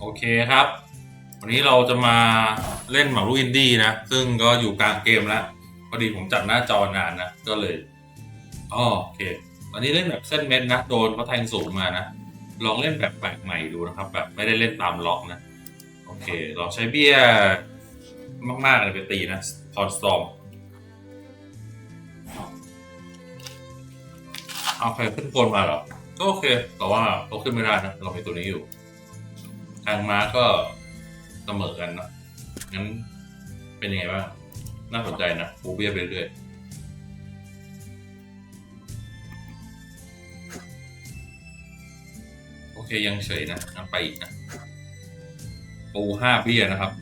โอเคครับ วันนี้เราจะมาเล่นหมากรุกอินดี้นะ ซึ่งก็อยู่กลางเกมแล้ว พอดีผมจัดหน้าจอนานนะ ก็เลยอ๋อโอเค วันนี้เล่นแบบเส้นเม็ดนะ โดนเขาแทงสูงมานะ ลองเล่นแบบแปลกใหม่ดูนะครับ แบบไม่ได้เล่นตามล็อกนะ โอเค เราใช้เบี้ยมากๆเลยไปตีนะพอสตอมเอาใครขึ้นโกนมาเหรอ ก็โอเค แต่ว่าเราขึ้นไม่ได้นะ เรามีตัวนี้อยู่ ทางม้าก็เสมอกันเนอะงั้นเป็นยังไงบ้าง น่าสนใจนะปูเบี้ยไปเรื่อยโอเคยังเฉยนะงั้นไปอีกนะปูห้าเบี้ยนะครับ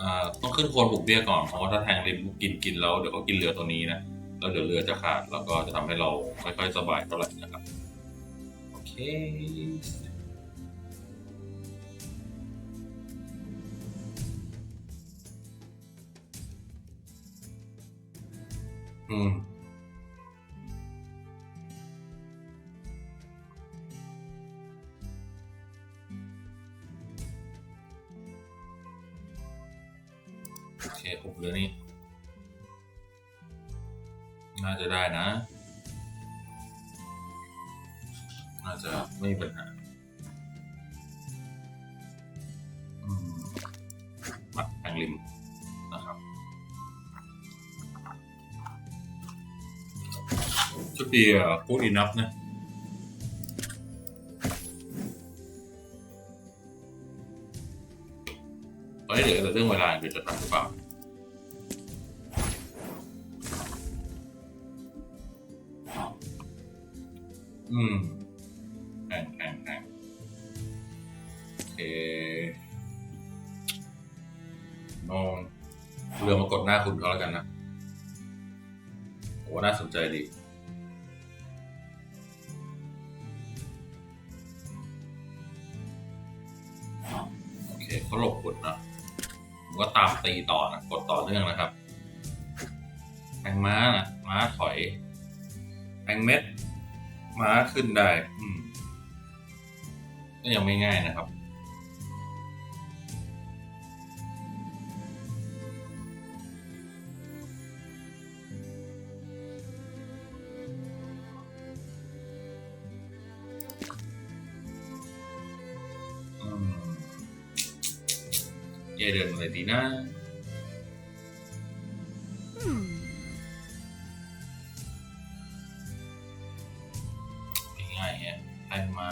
อ่าต้องขึ้นโคนผูกเบี้ยก่อนเพราะว่าถ้าแทงริมกินกินแล้วเดี๋ยวเขากินเรือตัวนี้นะแล้วเดี๋ยวเรือจะขาดแล้วก็จะทำให้เราไม่ค่อยสบายเท่าไหร่นะครับ โอเคอืมโอเคหกเรือนี่น่าจะได้นะ จะไม่มีปัญหาอมัดแทงริมนะครับ ชุดที่พูดอินับนะตอนนี้เหลือแต่เรื่องเวลาคือจะทำหรือเปล่าอืม หน้าคุณเขาแล้วกันนะโหน่าสนใจดีโอเคเขาหลบกดนะผมก็ตามตีต่อนะกดต่อเนื่องนะครับแทงม้านะม้าถอยแทงเม็ด ม้าขึ้นได้ อืมก็ยังไม่ง่ายนะครับ เย่เดินอะไรดีนะง่ายๆเงี้มา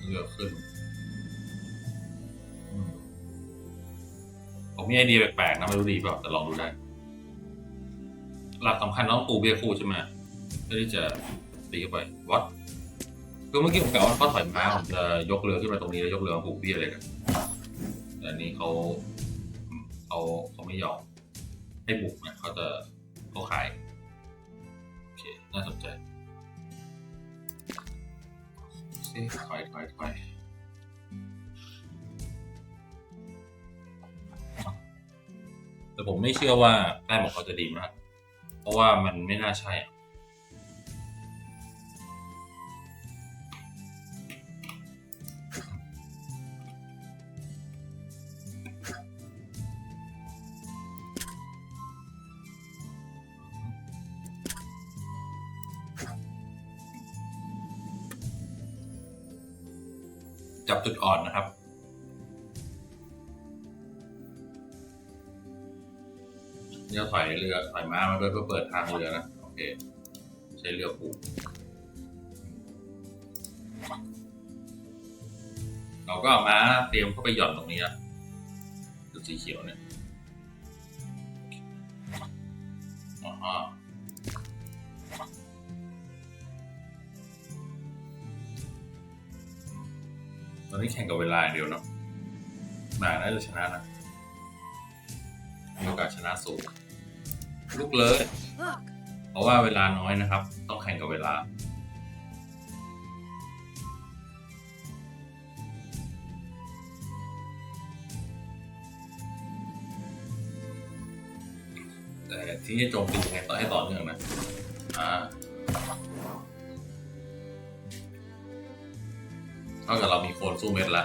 เลือขึ้นอืมผมมีไอเดียแปลกๆนะไม่รู้ดีเปล่าแต่ลองดูได้ หลักสำคัญต้องปูเบี้ยคู่ใช่ไหม เพื่อที่จะตีเข้าไปวัดคือเมื่อกี้ผมกล่าวว่าเขาถอยม้าผมจะยกเรือขึ้นมาตรงนี้แล้วยกเรือมาปูเบี้ยเลยกันแต่อันนี้เขาเขาเขาไม่ยอมให้บุกนะเขาจะเขาขายโอเคน่าสนใจถอยถอยถอยแต่ผมไม่เชื่อว่าแต้มของเขาจะดีมาก เพราะว่ามันไม่น่าใช่ จับจุดอ่อนนะครับ เนี่ยถอยเรือถอยม้ามาด้วยเพื่อเปิดทางเรือนะ โอเค ใช้เรือผูกเราก็เอาม้าเตรียมเข้าไปหย่อนตรงนี้นะจุดสีเขียวเนี่ย ตอนนี้แข่งกับเวลาอย่างเดียวเนาะหนาน่าจะชนะนะมีโอกาสชนะสูงลุกเลย เพราะว่าเวลาน้อยนะครับ ต้องแข่งกับเวลาแต่ที่จะโจมตียังไงต่อให้ต่อเนื่องนะ อ่า นสู้เม็ดละ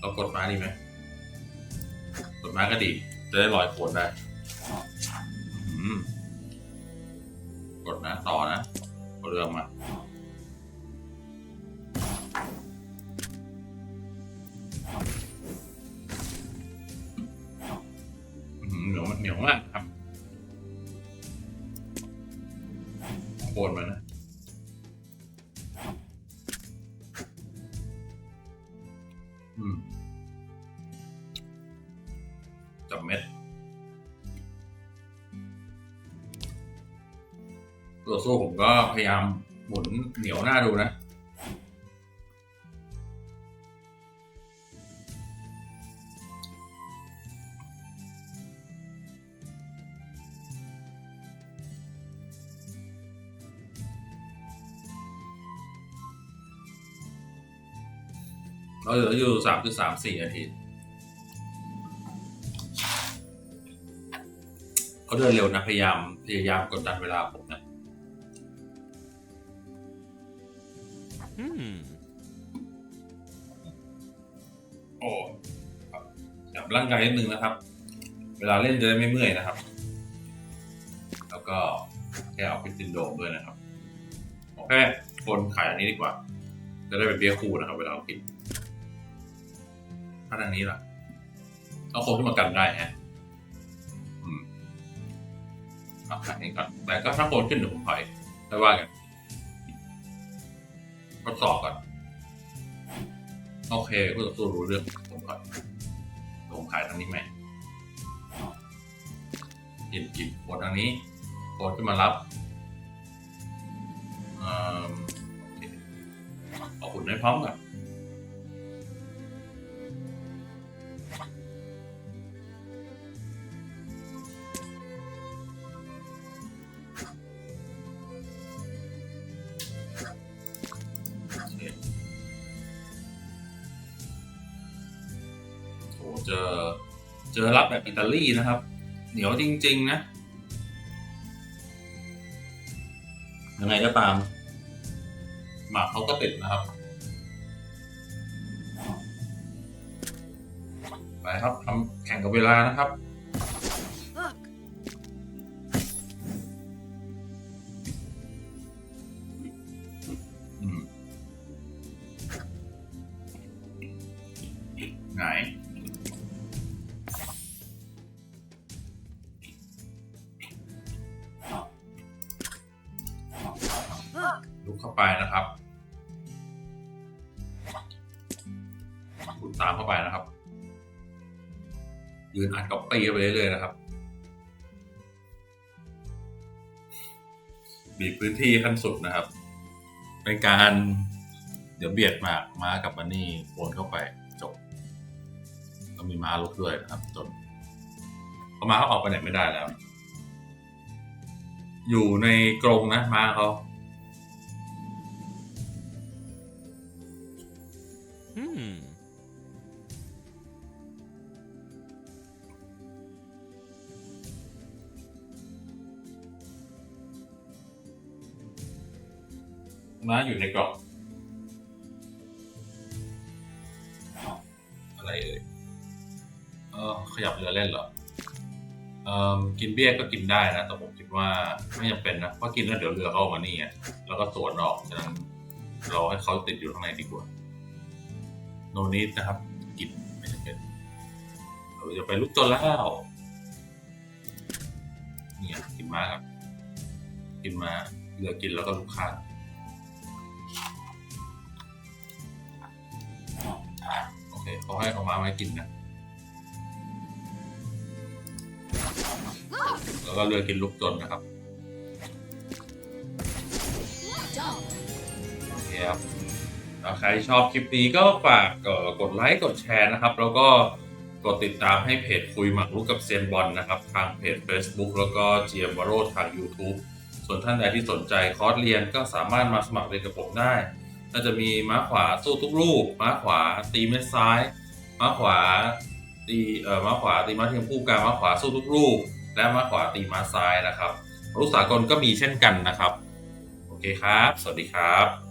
เรากดม้าดีไหมกดม้าก็ดี จะได้ลอยโคนได้กดนะ ต่อนะเรือมา เหนียวมากครับโคนมันนะอืมจับเม็ดตัวสู้ผมก็พยายามหมุนเหนียวหน้าดูนะ เราเหลืออยู่สามคือสามสี่นาทีเขาเดินเร็วนะพยายามพยายามกดดันเวลาผมนะ Hmm. โอ้ครับจับร่างกายนิดนึงนะครับ เวลาเล่นจะได้ไม่เมื่อยนะครับ แล้วก็แก้ออกฟิซินโดรมด้วยนะครับ โอเคคนขายอันนี้ดีกว่า จะได้เป็นเบี้ยคู่นะครับ เวลาเรากิน ถ้าทางนี้ล่ะ เอาคนขึ้นมากันได้ฮะอืมเอาขายนี้ก่อนแต่ก็ถ้าโคนขึ้นเดี๋ยวผมถอยไม่ว่ากันทดสอบก่อน โอเคผู้ต่อสู้รู้เรื่องผมก่อนผมขายทางนี้ไหมกินกินกดทางนี้กดขึ้นมารับอ่อโอเคเอาหุ่นให้พร้อมก่อน อรับแบบอิตาลีนะครับ เหนียวจริง ๆ นะ ยังไงก็ตาม หมากเขาก็ติดนะครับ ไปครับทำแข่งกับเวลานะครับ ยืนอัดกับปีไปเรื่อยๆนะครับ บีบพื้นที่ขั้นสุดนะครับ เป็นการเดี๋ยวเบียดหมากม้ากับมันนี่โวนเข้าไปจบต้องมีม้าลุกด้วยนะครับ จนเพราม้าเขาออกไปไหนไม่ได้แล้ว อยู่ในกรงนะม้าเขา ม้าอยู่ในกล่องอะไรเอ่ยเออขยับเรือเล่นเหรอเออกินเบี้ยก็กินได้นะ แต่ผมคิดว่าไม่จำเป็นนะเพราะกินแล้วเดี๋ยวเรือเขาออกมานี่ไงแล้วก็สวนออกฉะนั้นเราให้เขาติดอยู่ข้างในดีกว่า โนนิดนะครับ กินไม่จำเป็นเราจะไปลุกจนแล้วเนี่ยกินม้าครับ กินมาเรือกินแล้วก็ลุกข้าง เคเขาให้เขามาไว้กินนะ แล้วก็เรือกินลูกจนนะครับโอเคครับใครชอบคลิปนี้ก็ฝากกดไลค์กดแชร์นะครับ แล้วก็กดติดตามให้เพจคุยหมักรุกกับเซียนบอลนะครับ ทางเพจ Facebook แล้วก็เจียมวโรทาง YouTube ส่วนท่านใดที่สนใจคอร์สเรียนก็สามารถมาสมัครเรียนกับผมได้ ก็จะมีม้าขวาสู้ทุกลูกม้าขวาตีเม็ดซ้ายม้าขวาตีเอ่อม้าขวาตีม้าเทียมคู่กลางม้าขวาสู้ทุกลูก และม้าขวาตีม้าซ้ายนะครับลูกสากลก็มีเช่นกันนะครับ โอเคครับ สวัสดีครับ